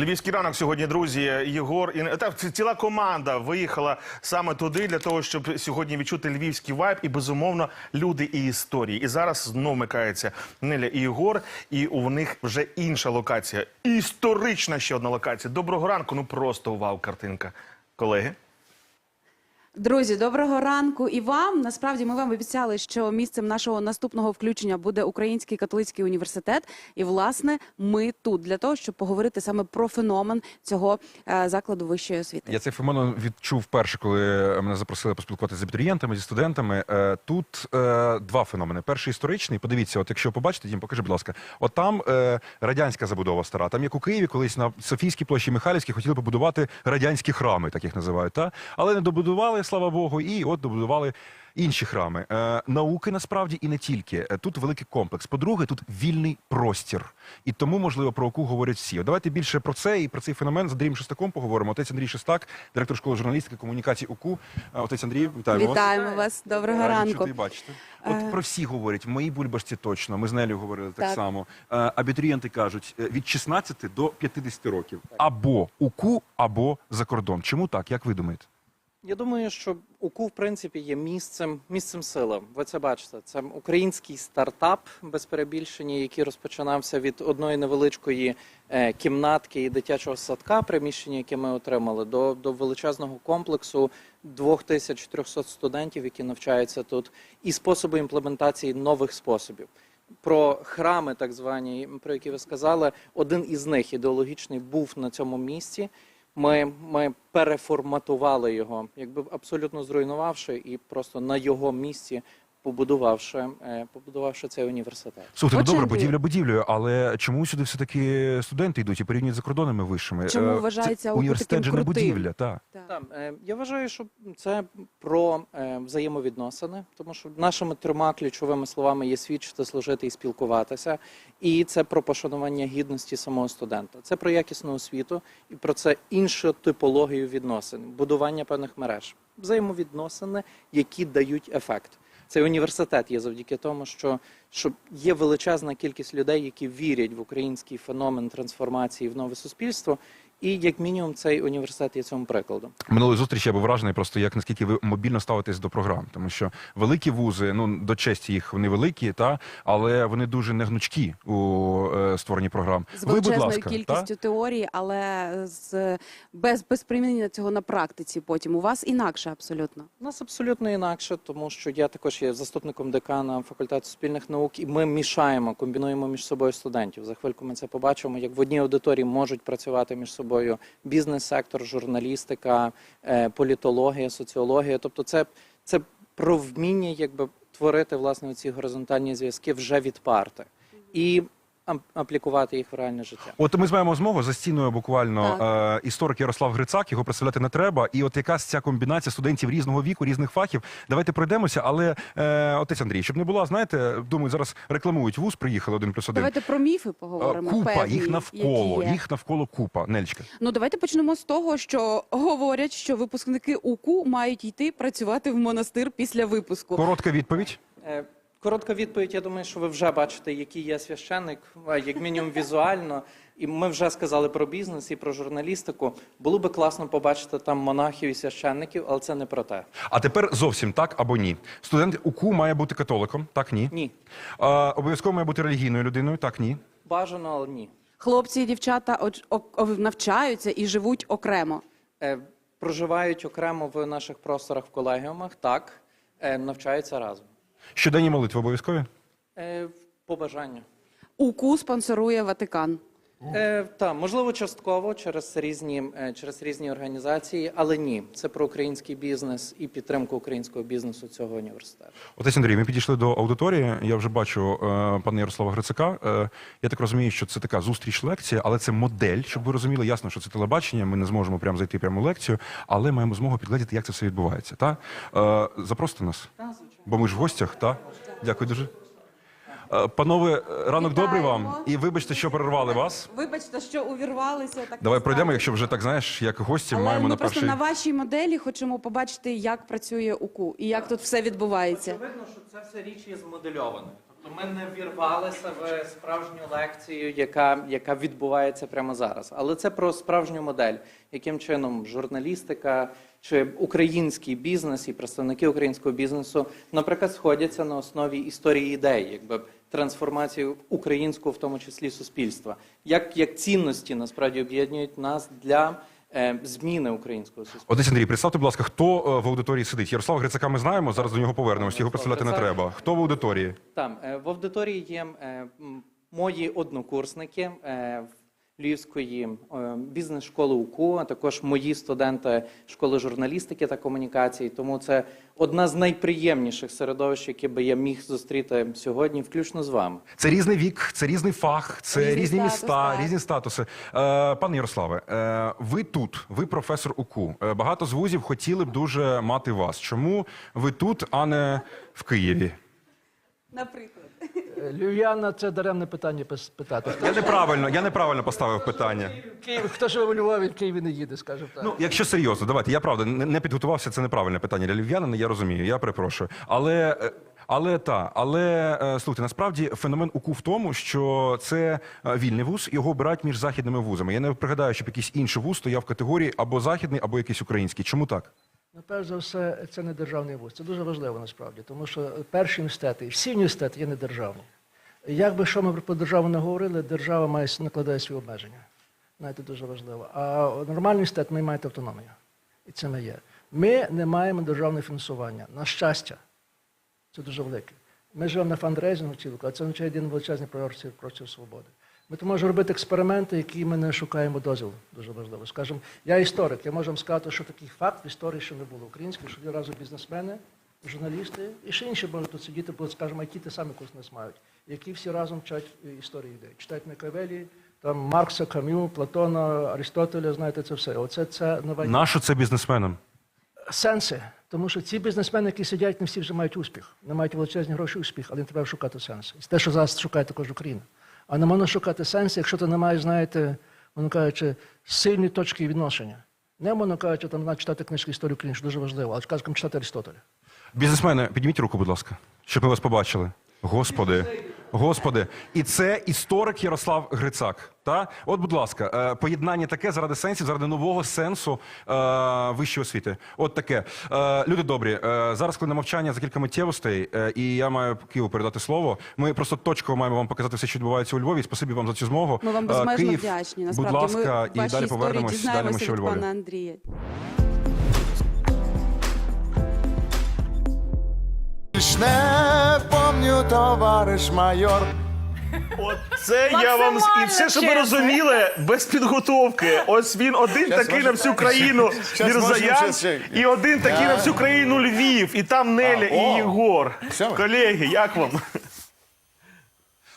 Львівський ранок сьогодні, друзі. Єгор і та ці- ціла команда виїхала саме туди для того, щоб сьогодні відчути львівський вайб і безумовно люди і історії. І зараз знов микається Неля і Єгор, і у них вже інша локація. Історична ще одна локація. Доброго ранку. Ну просто вау, картинка, колеги. Друзі, доброго ранку і вам. Насправді ми вам обіцяли, що місцем нашого наступного включення буде Український католицький університет. І власне ми тут для того, щоб поговорити саме про феномен цього е, закладу вищої освіти. Я цей феномен відчув вперше, коли мене запросили поспілкуватися з абітурієнтами, зі студентами. Е, Тут е, два феномени. Перший історичний. Подивіться, от якщо побачите, Дім, покажи, будь ласка. От там е, радянська забудова стара. Там як у Києві, колись на Софійській площі Михайлівській хотіли побудувати радянські храми, так їх називають. Та? Але не добудували, слава Богу, і от добудували. Інші храми е, науки насправді і не тільки Е, тут великий комплекс. По-друге, тут вільний простір, і тому можливо про ОКУ говорять всі. От Давайте більше про це і про цей феномен з Андрієм Шестаком поговоримо. Отець Андрій Шестак, директор школи журналістики комунікації ОКУ. Е, Отець Андрій, вітаємо вас. Вітаємо вас. Доброго Раді ранку. чути і бачити. От про всі говорять. В моїй бульбашці точно. Ми з Нелю говорили так, Так. само. Е, Абітурієнти кажуть е, від 16 до 50 років або УКУ, або за кордон. Чому так? Як ви думаєте? Я думаю, що УКУ, в принципі, є місцем, місцем сили. Ви це бачите. Це український стартап без перебільшення, який розпочинався від одної невеличкої е, кімнатки і дитячого садка, приміщення, яке ми отримали, до, до величезного комплексу 2300 студентів, які навчаються тут, і способи імплементації нових способів. Про храми, так звані, про які ви сказали, один із них ідеологічний був на цьому місці. Ми, ми переформатували його, якби абсолютно зруйнувавши і просто на його місці побудувавши, е, побудувавши цей університет. Слухайте, ну добре, будівля будівлею, але чому сюди все таки студенти йдуть і порівнюють за кордонами вищими? Чому Е, вважається університет же не будівля? Так. Так. Е, я вважаю, що це про е, взаємовідносини, тому що нашими трьома ключовими словами є свідчити, служити і спілкуватися. І це про пошанування гідності самого студента. Це про якісну освіту і про це іншу типологію відносин, будування певних мереж, взаємовідносини, які дають ефект. Цей університет є завдяки тому, що, що є величезна кількість людей, які вірять в український феномен трансформації в нове суспільство. І як мінімум цей університет є цьому прикладом. Минулої зустрічі я був вражений просто як наскільки ви мобільно ставитесь до програм, тому що великі вузи, ну до честі їх вони великі, та але вони дуже негнучкі у е, створенні програм. З ви, будь величезною ласка, кількістю теорії, але з без, без примінення цього на практиці. Потім у вас інакше абсолютно. У нас абсолютно інакше, тому що я також є заступником декана факультету суспільних наук, і ми мішаємо, комбінуємо між собою студентів. За хвильку ми це побачимо, як в одній аудиторії можуть працювати між собою бізнес-сектор, журналістика, е, політологія, соціологія. Тобто, це, це про вміння, якби творити власне ці горизонтальні зв'язки вже від парти і аплікувати їх в реальне життя. От ми маємо змогу за стіною буквально е, історик Ярослав Грицак, його представляти не треба. І от якась ця комбінація студентів різного віку, різних фахів. Давайте пройдемося. Але е, отець Андрій, щоб не було, знаєте, думаю, зараз рекламують вуз, приїхали один плюс один. Давайте про міфи Е, поговоримо. Купа, певні, їх навколо, які є. їх навколо купа. Нельчка. Ну давайте почнемо з того, що говорять, що випускники УКУ мають йти працювати в монастир після випуску. Коротка відповідь. Коротка відповідь. Я думаю, що ви вже бачите, який є священник, як мінімум візуально. І ми вже сказали про бізнес і про журналістику. Було би класно побачити там монахів і священників, але це не про те. А тепер зовсім так або ні. Студент УКУ має бути католиком, так ні. Ні. Е, обов'язково має бути релігійною людиною, так ні. Бажано, але ні. Хлопці і дівчата навчаються і живуть окремо. Е, Проживають окремо в наших просторах в колегіумах, так, Е, навчаються разом. Щоденні молитви обов'язкові. Е, По бажанню. УКУ спонсорує Ватикан. Е, та можливо, частково через різні е, через різні організації, але ні, це про український бізнес і підтримку українського бізнесу цього університету. Отець Андрій, ми підійшли до аудиторії. Я вже бачу е, пана Ярослава Грицака. Е, я так розумію, що це така зустріч лекція, але це модель, щоб ви розуміли. Ясно, що це телебачення. Ми не зможемо прямо зайти прямо в лекцію, але маємо змогу підглядіти, як це все відбувається. Та? Е, запросите нас, бо ми ж в гостях. Та? Дякую дуже. Е, Панове, ранок добрий вам. І вибачте, що перервали вас. Вибачте, що увірвалися. Так Давай пройдемо, якщо вже так знаєш, як гості Але маємо ми на просто перший. на вашій моделі хочемо побачити, як працює УКУ і як тут все відбувається. Очевидно, що це все річ є змодельоване. То ми не вірвалися в справжню лекцію, яка, яка відбувається прямо зараз. Але це про справжню модель, яким чином журналістика чи український бізнес і представники українського бізнесу, наприклад, сходяться на основі історії ідей, якби трансформації українського, в тому числі суспільства. Як, як цінності насправді об'єднують нас для е, зміни українського суспільства. Одесь Андрій, представте, будь ласка, хто е, в аудиторії сидить? Ярослава Грицака ми знаємо, зараз до нього повернемось, його представляти не треба. Хто в аудиторії? Там е, в аудиторії є мої однокурсники в Львівської е, бізнес-школи УКУ, а також мої студенти школи журналістики та комунікації. Тому це одна з найприємніших середовищ, які би я міг зустріти сьогодні, включно з вами. Це різний вік, це різний фах, це Різний різні статус, міста, так. різні статуси. Е, пане Ярославе, е, ви тут, ви професор УКУ. Е, багато з вузів хотіли б дуже мати вас. Чому ви тут, а не в Києві? Наприклад. Львів'яна це даремне питання пис- питати. Я неправильно, я неправильно поставив питання. Київ, хто живе у Львові, в Києві не їде, скажімо так. Ну, якщо серйозно, давайте. Я правда не, не підготувався. Це неправильне питання для львів'янина. Я розумію. Я перепрошую. Але. е, Але та, але е, слухайте, насправді феномен УКУ в тому, що це е, вільний вуз, його обирають між західними вузами. Я не пригадаю, щоб якийсь інший вуз стояв в категорії або західний, або якийсь український. Чому так? Ну, перш за все, це не державний вуз. Це дуже важливо насправді, тому що перші університети, всі університети є недержавні. Як би що ми про державу не говорили, держава має накладає свої обмеження. Знаєте, дуже важливо. А нормальний університет ми маєте автономію. І це ми є. Ми не маємо державного фінансування. На щастя, це дуже велике. Ми живемо на фандрейзингу цілку, а це означає один величезний простір, свободи. Ми то можемо робити експерименти, які ми не шукаємо дозвіл. Дуже важливо. Скажімо, я історик, я можу вам сказати, що такий факт в історії ще не було. Український, що є разом бізнесмени, журналісти і ще інші можуть тут сидіти, бо, скажімо, які ті самі курс нас мають, які всі разом вчать е, історію ідей. Читають Макавелі, там Маркса, Кам'ю, Платона, Аристотеля, знаєте, це все. Оце це нова Нащо це бізнесменам? сенси. Тому що ці бізнесмени, які сидять, не всі вже мають успіх. Не мають величезні гроші успіх, але не треба шукати сенси. І те, що зараз шукає також Україна. А не можна шукати сенси, якщо ти не маєш, знаєте, воно кажучи, сильні точки відношення. Не можна кажучи, там знати, читати книжки історії України, що дуже важливо, але скажімо, читати Аристотеля. Бізнесмени, підніміть руку, будь ласка, щоб ми вас побачили. Господи, господи, і це історик Ярослав Грицак. Та от, будь ласка, е, поєднання таке заради сенсів, заради нового сенсу е, вищої освіти. От таке. Е, люди добрі, е, зараз, коли на мовчання за кілька миттєвостей, е, і я маю Києву передати слово. Ми просто точково маємо вам показати все, що відбувається у Львові. Спасибі вам за цю змогу. Ми вам Е, безмежно Київ, вдячні. Будь ласка, ми і далі повернемось. Далі ми ще у Львові. пана Андрія. Не помню, товариш майор. Це я вам і все, щоб ви розуміли, без підготовки. Ось він один Щас такий на всю країну Щас Мірзаян, щас і один такий на всю країну Львів. І там Неля, і о. Єгор. Все? Колеги, як вам?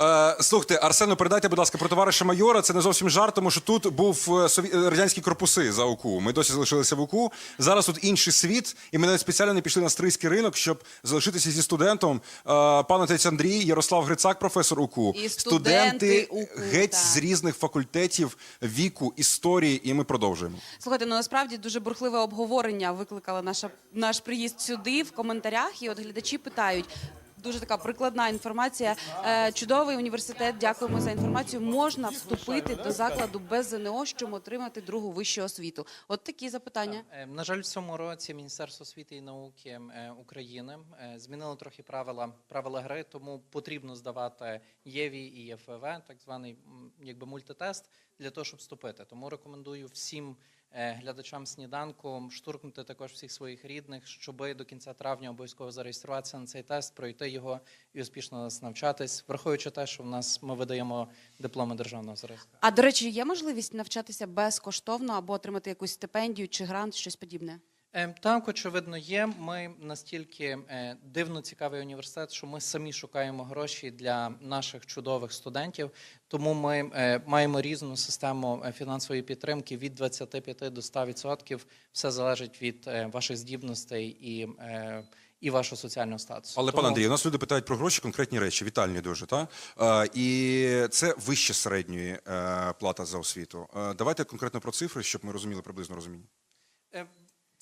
Е, слухайте, Арсену, передайте, будь ласка, про товариша майора. Це не зовсім жарт, тому що тут був е, сові- е, радянські корпуси за УКУ. Ми досі залишилися в УКУ. Зараз тут інший світ, і ми навіть спеціально не пішли на стрийський ринок, щоб залишитися зі студентом. Е, пан отець Андрій, Ярослав Грицак, професор УКУ. І студенти УКУ, геть так. з різних факультетів віку, історії, і ми продовжуємо. Слухайте, ну насправді дуже бурхливе обговорення викликала наша наш приїзд сюди в коментарях. І от глядачі питають. Дуже така прикладна інформація. Е, чудовий університет. Дякуємо за інформацію. Можна вступити до закладу без ЗНО, щоб отримати другу вищу освіту. От такі запитання. Е, На жаль, в цьому році Міністерство освіти і науки е, України змінило трохи правила правила гри, тому потрібно здавати ЄВІ і ЄФВ, так званий якби мультитест, для того, щоб вступити. Тому рекомендую всім глядачам сніданку штуркнути також всіх своїх рідних, щоб до кінця травня обов'язково зареєструватися на цей тест, пройти його і успішно навчатись, враховуючи те, що в нас ми видаємо дипломи державного зразка. А до речі, є можливість навчатися безкоштовно або отримати якусь стипендію чи грант, щось подібне? Е, Так, очевидно, є. Ми настільки е, дивно цікавий університет, що ми самі шукаємо гроші для наших чудових студентів. Тому ми е, маємо різну систему е, фінансової підтримки від 25 до 100%. Все залежить від ваших здібностей і, і вашого соціального статусу. Але Тому- пан Андрій, у нас люди питають про гроші, конкретні речі, вітальні дуже, та е, і це вище середньої е, плата за освіту. Е, давайте конкретно про цифри, щоб ми розуміли приблизно розуміння. Е,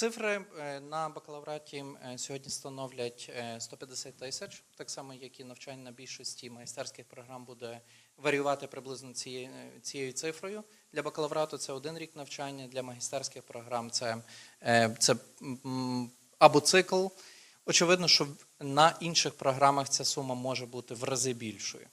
Цифри е, на бакалавраті е, сьогодні становлять е, 150 тисяч, так само як і навчання на більшості майстерських програм буде варіювати приблизно цією, е, цією цифрою. Для бакалаврату це один рік навчання, для магістерських програм це, е, це або цикл. Очевидно, що на інших програмах ця сума може бути в рази більшою.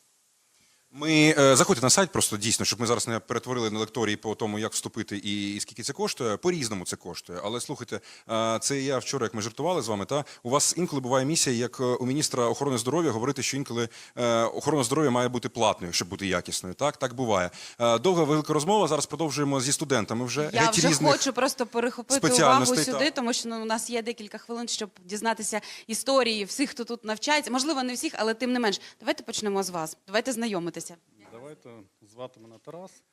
Ми е, заходьте на сайт, просто дійсно, щоб ми зараз не перетворили на лекторії по тому, як вступити і, і скільки це коштує. По різному це коштує. Але слухайте, е, це я вчора, як ми жартували з вами. Та у вас інколи буває місія, як е, у міністра охорони здоров'я, говорити, що інколи е, охорона здоров'я має бути платною, щоб бути якісною. Так, так буває. Е, довга велика розмова. Зараз продовжуємо зі студентами. Вже Я вже різних. хочу просто перехопити увагу сюди, так. тому що ну, у нас є декілька хвилин, щоб дізнатися історії всіх, хто тут навчається. Можливо, не всіх, але тим не менш. Давайте почнемо з вас. Давайте знайомитися. Давайте звати мене Тарас.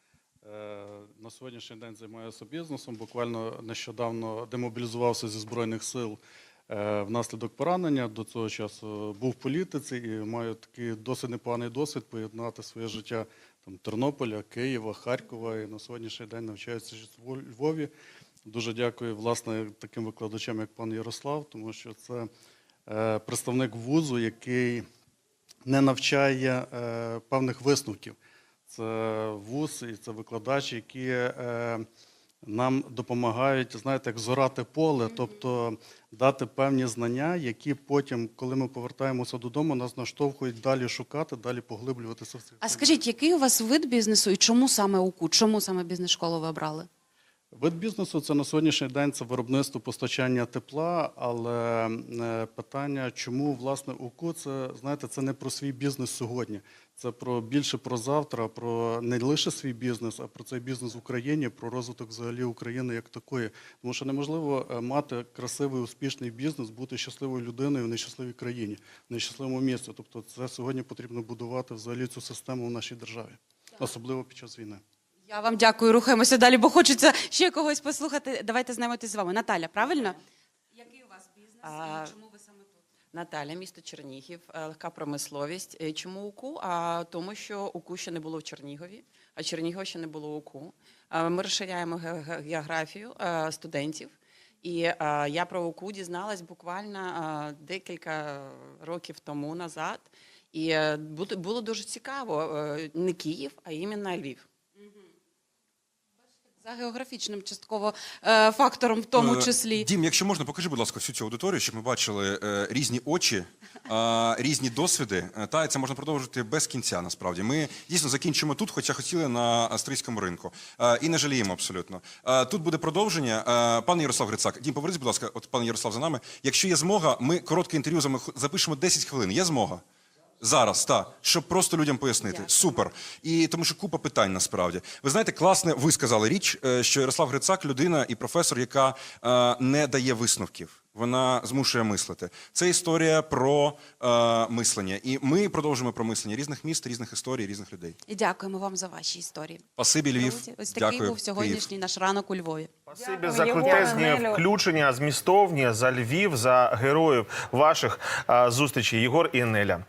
Е, На сьогоднішній день займаюся бізнесом. Буквально нещодавно демобілізувався зі збройних сил е, внаслідок поранення. До цього часу був в політиці і маю такий досить непоганий досвід поєднати своє життя там Тернополя, Києва, Харкова. І на сьогоднішній день навчаюся у Львові. Дуже дякую власне таким викладачам, як пан Ярослав, тому що це е, представник вузу, який не навчає е, певних висновків. Це вуз і це викладачі, які е, нам допомагають, знаєте, як зорати поле, тобто дати певні знання, які потім, коли ми повертаємося додому, нас наштовхують далі шукати, далі поглиблюватися в цих. А скажіть, який у вас вид бізнесу і чому саме УКУ? Чому саме бізнес-школу ви обрали? Вид бізнесу це на сьогоднішній день це виробництво постачання тепла, але е, питання, чому власне УКУ, це знаєте, це не про свій бізнес сьогодні. Це про більше про завтра, про не лише свій бізнес, а про цей бізнес в Україні, про розвиток взагалі України як такої. Тому що неможливо е, мати красивий успішний бізнес, бути щасливою людиною в нещасливій країні, в нещасливому місці. Тобто, це сьогодні потрібно будувати взагалі цю систему в нашій державі, особливо під час війни. Я вам дякую, рухаємося далі, бо хочеться ще когось послухати. Давайте знайомитись з вами. Наталя, правильно? Який у вас бізнес А, і чому ви саме тут? Наталя, місто Чернігів, е, легка промисловість. Е, Чому УКУ? А тому, що УКУ ще не було в Чернігові, а Чернігова ще не було УКУ. А Ми розширяємо ге- ге- географію е, студентів. І е, я про УКУ дізналась буквально е, декілька років тому назад. І бу- було дуже цікаво. е, Не Київ, а іменно Львів. За географічним частково е, фактором, в тому Е, числі. Дім, якщо можна, покажи, будь ласка, всю цю аудиторію, щоб ми бачили е, різні очі, е, різні досвіди. Е, Та і це можна продовжувати без кінця. Насправді ми дійсно закінчимо тут, хоча хотіли на австрійському ринку. Е, і не жаліємо абсолютно. Е, тут буде продовження. Е, пане Ярослав Грицак, Дім, повернись, будь ласка, от пан Ярослав за нами. Якщо є змога, ми коротке інтерв'ю з запишемо 10 хвилин. Є змога? Зараз, так, щоб просто людям пояснити. Супер. І тому що купа питань насправді. Ви знаєте, класне, ви сказали річ, е, що Ярослав Грицак людина і професор, яка е, не дає висновків. Вона змушує мислити. Це історія про е, мислення. І ми продовжуємо про мислення різних міст, різних історій, різних людей. І дякуємо вам за ваші історії. Спасибі, Львів. Ось такий Дякую, був сьогоднішній наш ранок у Львові. Спасибі за крутезні включення, змістовні, за Львів, за героїв ваших а, зустрічей. Єгор і Неля.